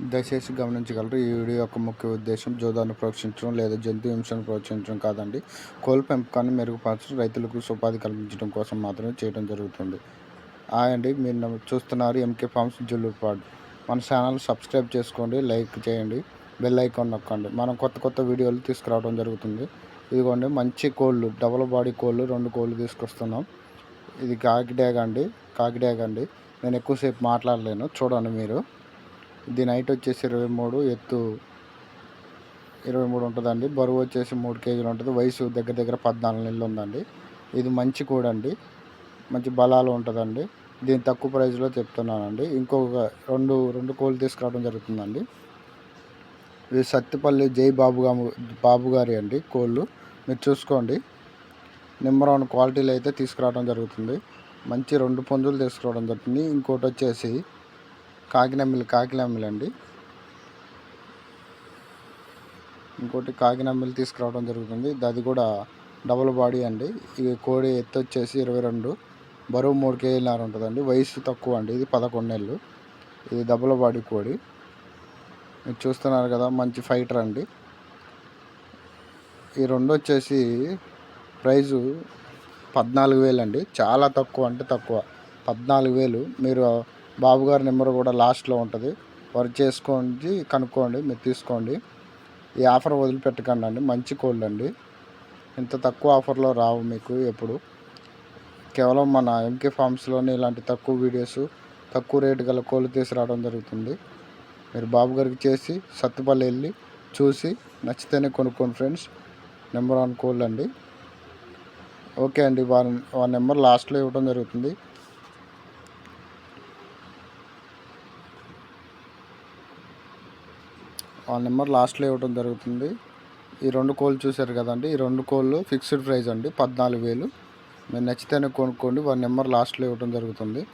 దయచేసి గమనించగలరు. ఈ వీడియో యొక్క ముఖ్య ఉద్దేశం జోదాన్ని ప్రోత్సహించడం లేదా జంతు హింసను ప్రోత్సహించడం కాదండి. కోళ్ళ పెంపకాన్ని మెరుగుపరచడం రైతులకు ఉపాధి కల్పించడం కోసం మాత్రమే చేయడం జరుగుతుంది. హాయ్ అండి మీరు చూస్తున్నారు ఎంకే ఫార్మ్స్ జుల్లూరుపాడు మన ఛానల్ సబ్స్క్రైబ్ చేసుకోండి లైక్ చేయండి బెల్ ఐకాన్ నొక్కండి. మనం కొత్త కొత్త వీడియోలు తీసుకురావడం జరుగుతుంది. ఇదిగోండి మంచి కోళ్ళు డబల్ బాడీ కోళ్ళు రెండు కోళ్ళు తీసుకొస్తున్నాం. ఇది కాకిడాగ అండి కాకిడాగ అండి నేను ఎక్కువసేపు మాట్లాడలేను చూడండి మీరు. దీని హైట్ వచ్చేసి ఇరవై మూడు ఎత్తు ఇరవై మూడు ఉంటుందండి. బరువు వచ్చేసి మూడు కేజీలు ఉంటుంది. వయసు దగ్గర దగ్గర పద్నాలుగు నెలలు ఉందండి. ఇది మంచి కూడండి. మంచి బలాలు ఉంటుందండి. దీని తక్కువ ప్రైస్లో చెప్తున్నానండి. ఇంకొక రెండు రెండు కోళ్ళు తీసుకురావడం జరుగుతుందండి. ఇది సత్తిపల్లి జై బాబు బాబు గారి అండి కోళ్ళు. మీరు చూసుకోండి. నెంబర్ వన్ క్వాలిటీలు అయితే తీసుకురావడం జరుగుతుంది. మంచి రెండు పుంజులు తీసుకురావడం జరుగుతుంది. ఇంకోటి వచ్చేసి కాకినమ్మిలి కాకినమ్మిలి అండి ఇంకోటి కాకినమ్మిలి తీసుకురావడం జరుగుతుంది. అది కూడా డబుల్ బాడీ అండి. ఇది కోడి ఎత్తు వచ్చేసి ఇరవై రెండు. బరువు మూడు కేజీలన్నర ఉంటుందండి. వయసు తక్కువ అండి. ఇది పదకొండు నెలలు. ఇది డబుల్ బాడీ కోడి. మీరు చూస్తున్నారు కదా మంచి ఫైటర్ అండి. ఈ రెండు వచ్చేసి ప్రైజు పద్నాలుగు వేలు అండి చాలా తక్కువ అంటే తక్కువ. పద్నాలుగు వేలు. మీరు బాబు గారి నెంబర్ కూడా లాస్ట్లో ఉంటుంది. వర్క్ చేసుకోండి కనుక్కోండి మీరు తీసుకోండి. ఈ ఆఫర్ వదిలిపెట్టకండి అండి. మంచి కోళ్ళు అండి. ఇంత తక్కువ ఆఫర్లో రావు మీకు ఎప్పుడు. కేవలం మన ఎంకే ఫార్మ్స్లోనే ఇలాంటి తక్కువ వీడియోస్ తక్కువ రేటు గల కోళ్ళు తీసుకురావడం జరుగుతుంది. మీరు బాబు గారికి చేసి సత్తుపల్లి వెళ్ళి చూసి నచ్చితేనే కొనుక్కోండి ఫ్రెండ్స్. నెంబర్ వన్ కోళ్ళు అండి. ఓకే అండి. వారి వారి నెంబర్ లాస్ట్లో ఇవ్వడం జరుగుతుంది. వాళ్ళ నెంబర్ లాస్ట్లో ఇవ్వడం జరుగుతుంది. ఈ రెండు కోళ్ళు చూశారు కదండి. ఈ రెండు కోళ్ళు ఫిక్స్డ్ ప్రైస్ అండి. పద్నాలుగు వేలు. మీరు నచ్చితేనే కొనుక్కోండి. వాళ్ళ నెంబర్ లాస్ట్లో ఇవ్వడం జరుగుతుంది.